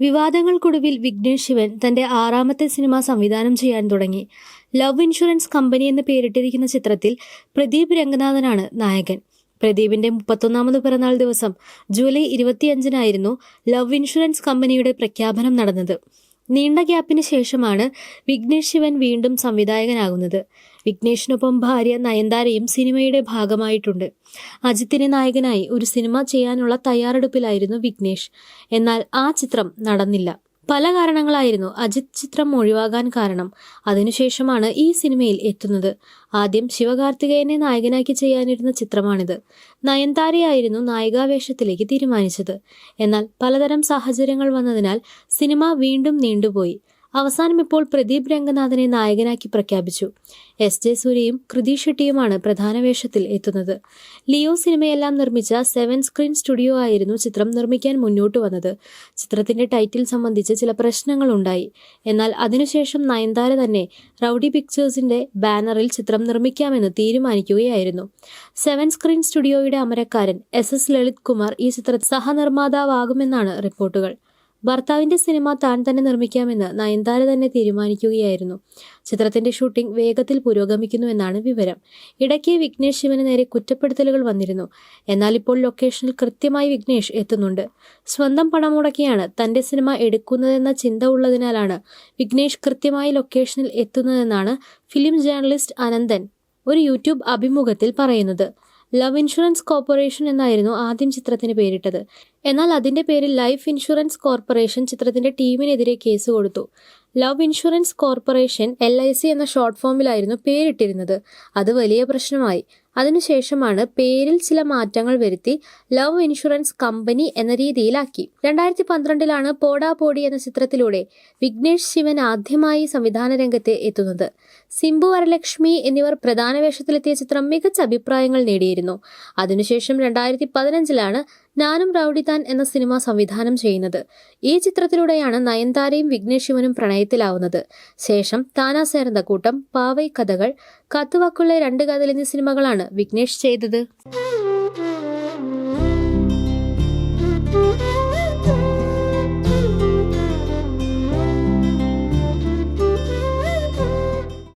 വിവാദങ്ങൾക്കൊടുവിൽ വിഘ്നേഷ് ശിവൻ തന്റെ ആറാമത്തെ സിനിമ സംവിധാനം ചെയ്യാൻ തുടങ്ങി. ലവ് ഇൻഷുറൻസ് കമ്പനി എന്ന് പേരിട്ടിരിക്കുന്ന ചിത്രത്തിൽ പ്രദീപ് രംഗനാഥനാണ് നായകൻ. പ്രദീപിന്റെ മുപ്പത്തൊന്നാമത് പിറന്നാൾ ദിവസം ജൂലൈ ഇരുപത്തിയഞ്ചിനായിരുന്നു ലവ് ഇൻഷുറൻസ് കമ്പനിയുടെ പ്രഖ്യാപനം നടന്നത്. നീണ്ട ഗ്യാപ്പിന് ശേഷമാണ് വിഘ്നേഷ് ശിവൻ വീണ്ടും സംവിധായകനാകുന്നത്. വിഘ്നേഷിനൊപ്പം ഭാര്യ നയൻതാരയും സിനിമയുടെ ഭാഗമായിട്ടുണ്ട്. അജിത്തിനെ നായകനായി ഒരു സിനിമ ചെയ്യാനുള്ള തയ്യാറെടുപ്പിലായിരുന്നു വിഘ്നേഷ്. എന്നാൽ ആ ചിത്രം നടന്നില്ല. പല കാരണങ്ങളായിരുന്നു അജിത് ചിത്രം ഒഴിവാകാൻ കാരണം. അതിനുശേഷമാണ് ഈ സിനിമയിൽ എത്തുന്നത്. ആദ്യം ശിവകാർത്തികേയനെ നായകനാക്കി ചെയ്യാനിരുന്ന ചിത്രമാണിത്. നയൻതാരയായിരുന്നു നായികാവേഷത്തിലേക്ക് തീരുമാനിച്ചത്. എന്നാൽ പലതരം സാഹചര്യങ്ങൾ വന്നതിനാൽ സിനിമ വീണ്ടും നീണ്ടുപോയി. അവസാനം ഇപ്പോൾ പ്രദീപ് രംഗനാഥനെ നായകനാക്കി പ്രഖ്യാപിച്ചു. എസ് ജെ സൂര്യയും കൃതി ഷെട്ടിയുമാണ് പ്രധാന വേഷത്തിൽ എത്തുന്നത്. ലിയോ സിനിമയെല്ലാം നിർമ്മിച്ച സെവൻ സ്ക്രീൻ സ്റ്റുഡിയോ ആയിരുന്നു ചിത്രം നിർമ്മിക്കാൻ മുന്നോട്ട് വന്നത്. ചിത്രത്തിന്റെ ടൈറ്റിൽ സംബന്ധിച്ച് ചില പ്രശ്നങ്ങൾ ഉണ്ടായി. എന്നാൽ അതിനുശേഷം നയൻതാര തന്നെ റൌഡി പിക്ചേഴ്സിന്റെ ബാനറിൽ ചിത്രം നിർമ്മിക്കാമെന്ന് തീരുമാനിക്കുകയായിരുന്നു. സെവൻ സ്ക്രീൻ സ്റ്റുഡിയോയുടെ അമരക്കാരൻ എസ് എസ് ലളിത് കുമാർ ഈ ചിത്ര സഹനിർമ്മാതാവാകുമെന്നാണ് റിപ്പോർട്ടുകൾ. ഭർത്താവിന്റെ സിനിമ താൻ തന്നെ നിർമ്മിക്കാമെന്ന് നയൻതാര തന്നെ തീരുമാനിക്കുകയായിരുന്നു. ചിത്രത്തിന്റെ ഷൂട്ടിംഗ് വേഗത്തിൽ പുരോഗമിക്കുന്നുവെന്നാണ് വിവരം. ഇടയ്ക്ക് വിഘ്നേഷ് ശിവന് നേരെ കുറ്റപ്പെടുത്തലുകൾ വന്നിരുന്നു. എന്നാൽ ഇപ്പോൾ ലൊക്കേഷനിൽ കൃത്യമായി വിഘ്നേഷ് എത്തുന്നുണ്ട്. സ്വന്തം പണം മുടക്കിയാണ് തന്റെ സിനിമ എടുക്കുന്നതെന്ന ചിന്ത ഉള്ളതിനാലാണ് വിഘ്നേഷ് കൃത്യമായി ലൊക്കേഷനിൽ എത്തുന്നതെന്നാണ് ഫിലിം ജേർണലിസ്റ്റ് അനന്തൻ ഒരു യൂട്യൂബ് അഭിമുഖത്തിൽ പറയുന്നത്. ലവ് ഇൻഷുറൻസ് കോർപ്പറേഷൻ എന്നായിരുന്നു ആദ്യം ചിത്രത്തിന് പേരിട്ടത്. എന്നാൽ അതിന്റെ പേരിൽ ലൈഫ് ഇൻഷുറൻസ് കോർപ്പറേഷൻ ചിത്രത്തിന്റെ ടീമിനെതിരെ കേസ് കൊടുത്തു. Love insurance corporation L I C എന്ന ഷോർട്ട് ഫോമിലായിരുന്നു പേരിട്ടിരുന്നത്. അത് വലിയ പ്രശ്നമായി. അതിനുശേഷമാണ് പേരിൽ ചില മാറ്റങ്ങൾ വരുത്തി ലവ് ഇൻഷുറൻസ് കമ്പനി എന്ന രീതിയിലാക്കി. രണ്ടായിരത്തി പന്ത്രണ്ടിലാണ് പോടാ പോടി എന്ന ചിത്രത്തിലൂടെ വിഘ്നേഷ് ശിവൻ ആദ്യമായി സംവിധാന രംഗത്ത് എത്തുന്നത്. സിംബു വരലക്ഷ്മി എന്നിവർ പ്രധാന വേഷത്തിലെത്തിയ ചിത്രം മികച്ച അഭിപ്രായങ്ങൾ നേടിയിരുന്നു. അതിനുശേഷം രണ്ടായിരത്തി പതിനഞ്ചിലാണ് ഞാനും റൌഡിതാൻ എന്ന സിനിമ സംവിധാനം ചെയ്യുന്നത്. ഈ ചിത്രത്തിലൂടെയാണ് നയൻതാരയും വിഘ്നേഷ് ശിവനും പ്രണയത്തിലാവുന്നത്. ശേഷം താനാ സേർന്ന കൂട്ടം പാവൈ കഥകൾ കത്തുവാക്കുള്ള രണ്ട് കഥലിന്റെ സിനിമകളാണ് വിഘ്നേഷ് ചെയ്തത്.